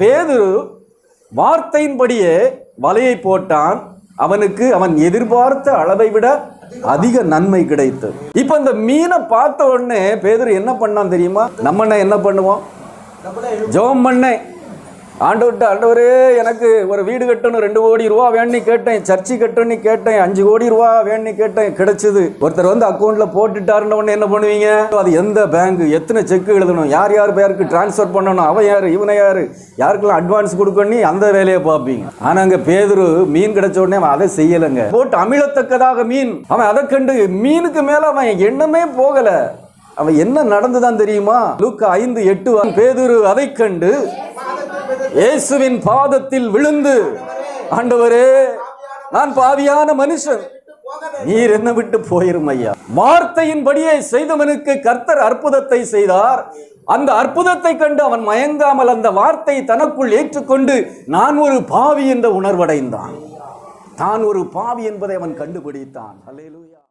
பேதுரு வார்த்தையின்படியே வலையை போட்டான். அவனுக்கு அவன் எதிர்பார்த்த அளவை விட அதிக நன்மை கிடைத்தது. இப்ப இந்த மீனை பார்த்த உடனே பேதுரு என்ன பண்ணான் தெரியுமா? நம்ம என்ன பண்ணுவோம் ஜெபம் பண்ணேன். ஆண்டவர்கிட்ட ஆண்டவரே எனக்கு ஒரு வீடு கட்டணும் ரெண்டு கோடி ரூபா வேணும்னு கேட்டேன் சர்ச்சு கட்டணும்னு கேட்டேன் அஞ்சு கோடி ரூபா வேணும்னு கேட்டேன் கிடைச்சது. ஒருத்தர் வந்து அக்கௌண்ட்ல போட்டுட்டாருன்னு உடனே என்ன பண்ணுவீங்க? அது எந்த பேங்க் எத்தனை செக் எழுதணும்? யார் யார் பேருக்கு டிரான்ஸ்ஃபர் பண்ணணும்? அவன் யார்? இவனை யார்? யாருக்கெல்லாம் அட்வான்ஸ் கொடுக்கணும் அந்த வேலையை பார்ப்பீங்க. ஆனா அங்க பேதுரு மீன் கிடைச்ச உடனே அவன் அதை செய்யலைங்க. போட்டு அமிழத்தக்கதாக மீன். அவன் அதை கண்டு மீனுக்கு மேல அவன் எண்ணமே போகல. அவன் என்ன நடந்துதான் தெரியுமா? லூக்கா ஐந்து எட்டு பேதுரு அதை கண்டு இயேசுவின் பாதத்தில் விழுந்து. ஆண்டவரே நான் பாவியான மனுஷன். நீர் என்ன விட்டு போயிரும் ஐயா. வார்த்தையின்படியே செய்தவனுக்கு கர்த்தர் அற்புதத்தை செய்தார். அந்த அற்புதத்தை கண்டு அவன் மயங்காமல் அந்த வார்த்தை தனக்குள் ஏற்றுக்கொண்டு நான் ஒரு பாவி என்ற உணர்வடைந்தான். தான் ஒரு பாவி என்பதை அவன் கண்டுபிடித்தான். அல்லேலூயா